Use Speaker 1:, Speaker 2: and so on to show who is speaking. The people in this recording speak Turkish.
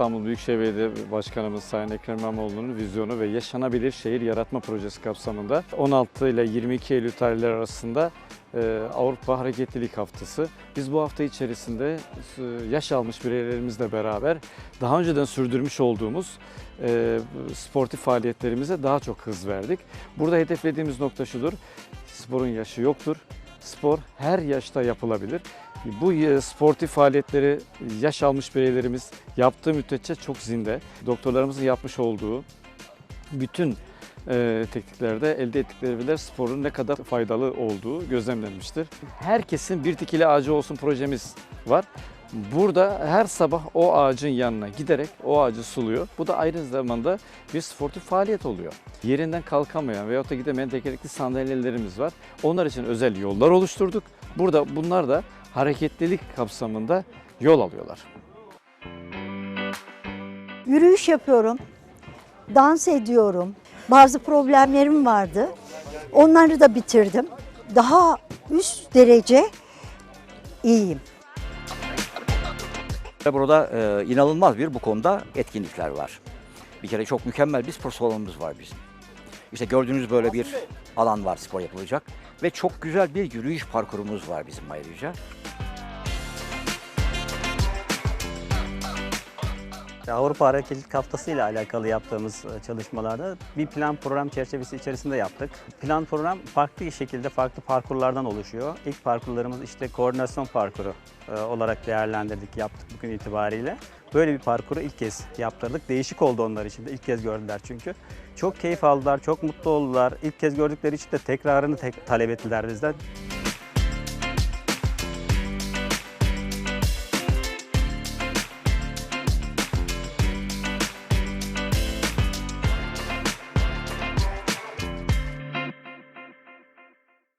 Speaker 1: İstanbul Büyükşehir Belediye Başkanımız Sayın Ekrem İmamoğlu'nun vizyonu ve yaşanabilir şehir yaratma projesi kapsamında 16 ile 22 Eylül tarihleri arasında e, Avrupa Hareketlilik Haftası. Biz bu hafta içerisinde e, yaş almış bireylerimizle beraber daha önceden sürdürmüş olduğumuz e, sportif faaliyetlerimize daha çok hız verdik. Burada hedeflediğimiz nokta şudur, sporun yaşı yoktur. Spor her yaşta yapılabilir. Bu sportif faaliyetleri yaş almış bireylerimiz yaptığı müddetçe çok zinde. Doktorlarımızın yapmış olduğu bütün e, tekniklerde elde ettikleri veriler sporun ne kadar faydalı olduğu gözlemlenmiştir. Herkesin bir dikili ağacı olsun projemiz var. Burada her sabah o ağacın yanına giderek o ağacı suluyor. Bu da aynı zamanda bir sportif faaliyet oluyor. Yerinden kalkamayan veyahut da gidemeyen tekerlekli sandalyelerimiz var. Onlar için özel yollar oluşturduk. Burada bunlar da hareketlilik kapsamında yol alıyorlar.
Speaker 2: Yürüyüş yapıyorum, dans ediyorum. Bazı problemlerim vardı. Onları da bitirdim. Daha üst derece iyiyim.
Speaker 3: Ve Burada e, inanılmaz bir bu konuda etkinlikler var. Bir kere çok mükemmel bir spor salonumuz var bizim. İşte gördüğünüz böyle bir alan var spor yapılacak. Ve çok güzel bir yürüyüş parkurumuz var bizim ayrıca.
Speaker 4: Avrupa Hareketlilik Haftası ile alakalı yaptığımız e, çalışmalarda bir plan program çerçevesi içerisinde yaptık. Plan program farklı şekilde farklı parkurlardan oluşuyor. İlk parkurlarımız işte koordinasyon parkuru e, olarak değerlendirdik, yaptık bugün itibariyle. Böyle bir parkuru ilk kez yaptırdık. Değişik oldu onlar için de. ilk kez gördüler çünkü. Çok keyif aldılar, çok mutlu oldular. İlk kez gördükleri için de tekrarını tek talep ettiler bizden.